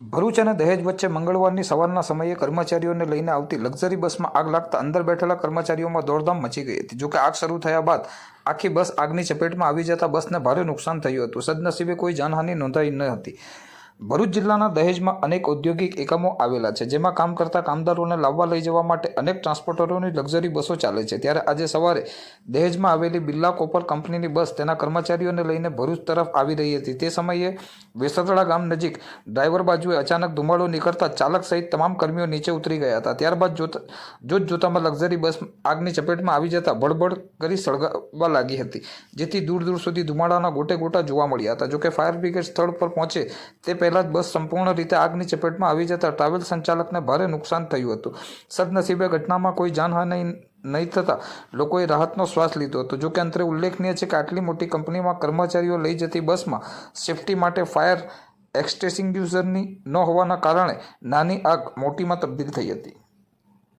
ભરૂચ અને દહેજ વચ્ચે મંગળવારની સવારના સમયે કર્મચારીઓને લઈને આવતી લક્ઝરી બસમાં આગ લાગતા અંદર બેઠેલા કર્મચારીઓમાં દોડધામ મચી ગઈ હતી. જોકે આગ શરૂ થયા બાદ આખી બસ આગની ચપેટમાં આવી જતા બસને ભારે નુકસાન થયું હતું. સદનસીબે કોઈ જાનહાનિ નોંધાઈ ન હતી. ભરૂચ જિલ્લાના દહેજમાં અનેક ઔદ્યોગિક એકમો આવેલા છે, જેમાં કામ કરતા કામદારોને લાવવા લઈ જવા માટે અનેક ટ્રાન્સપોર્ટરોની લક્ઝરી બસો ચાલે છે. ત્યારે આજે સવારે દહેજમાં આવેલી બિરલા કોપર કંપનીની બસ તેના કર્મચારીઓને લઈને ભરૂચ તરફ આવી રહી હતી. તે સમયે વેસતડા ગામ નજીક ડ્રાઈવર બાજુએ અચાનક ધુમાડો નીકળતા ચાલક સહિત તમામ કર્મીઓ નીચે ઉતરી ગયા હતા. ત્યારબાદ જોતા જોત જોતામાં લક્ઝરી બસ આગની ચપેટમાં આવી જતા બળબડ કરી સળગાવવા લાગી હતી, જેથી દૂર દૂર સુધી ધુમાડાના ગોટે ગોટા જોવા મળ્યા હતા. જોકે ફાયર બ્રિગેડ સ્થળ પર પહોંચે તે પહેલાં જ બસ સંપૂર્ણ રીતે આગની ચપેટમાં આવી જતા ટ્રાવેલ સંચાલકને ભારે નુકસાન થયું હતું. સદનસીબે ઘટનામાં કોઈ જાનહાનિ નહીં થતાં લોકોએ રાહતનો શ્વાસ લીધો હતો. જોકે અંતરે ઉલ્લેખનીય છે કે આટલી મોટી કંપનીમાં કર્મચારીઓ લઈ જતી બસમાં સેફટી માટે ફાયર એક્સટેસિંગ્યુઝરની ન હોવાના કારણે નાની આગ મોટીમાં તબદીલ થઈ હતી.